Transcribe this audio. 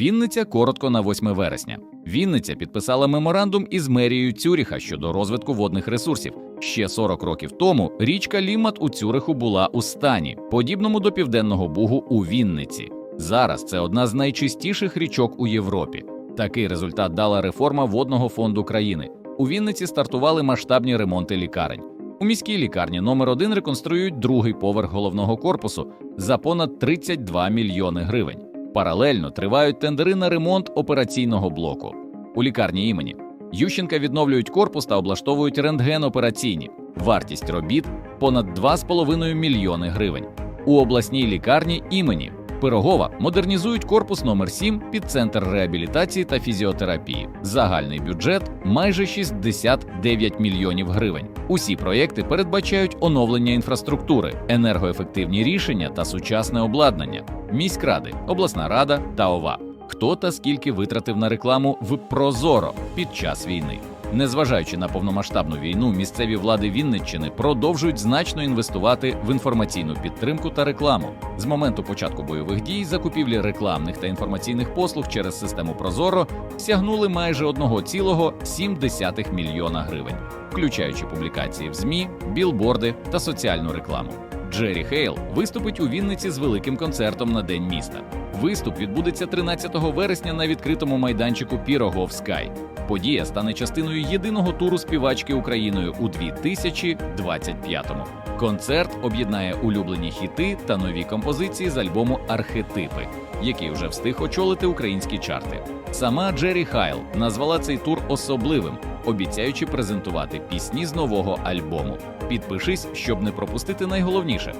Вінниця коротко на 8 вересня. Вінниця підписала меморандум із мерією Цюріха щодо розвитку водних ресурсів. Ще 40 років тому річка Лімат у Цюриху була у стані, подібному до південного бугу у Вінниці. Зараз це одна з найчистіших річок у Європі. Такий результат дала реформа водного фонду країни. У Вінниці стартували масштабні ремонти лікарень. У міській лікарні номер 1 реконструюють другий поверх головного корпусу за понад 32 мільйони гривень. Паралельно тривають тендери на ремонт операційного блоку. У лікарні імені Ющенка відновлюють корпус та облаштовують рентген-операційні. Вартість робіт понад 2,5 мільйони гривень. У обласній лікарні імені Пирогова модернізують корпус номер 7 під центр реабілітації та фізіотерапії. Загальний бюджет майже 69 мільйонів гривень. Усі проєкти передбачають оновлення інфраструктури, енергоефективні рішення та сучасне обладнання, міськради, обласна рада та ОВА. Хто та скільки витратив на рекламу в Прозоро під час війни. Незважаючи на повномасштабну війну, місцеві влади Вінниччини продовжують значно інвестувати в інформаційну підтримку та рекламу. З моменту початку бойових дій закупівлі рекламних та інформаційних послуг через систему Прозоро сягнули майже 1,7 мільйона гривень, включаючи публікації в ЗМІ, білборди та соціальну рекламу. Джері Хейл виступить у Вінниці з великим концертом на День міста. Виступ відбудеться 13 вересня на відкритому майданчику Пірогов Скай. Подія стане частиною єдиного туру співачки Україною у 2025-му. Концерт об'єднає улюблені хіти та нові композиції з альбому Архетипи, який вже встиг очолити українські чарти. Сама Джері Хайл назвала цей тур особливим, обіцяючи презентувати пісні з нового альбому. Підпишись, щоб не пропустити найголовніше.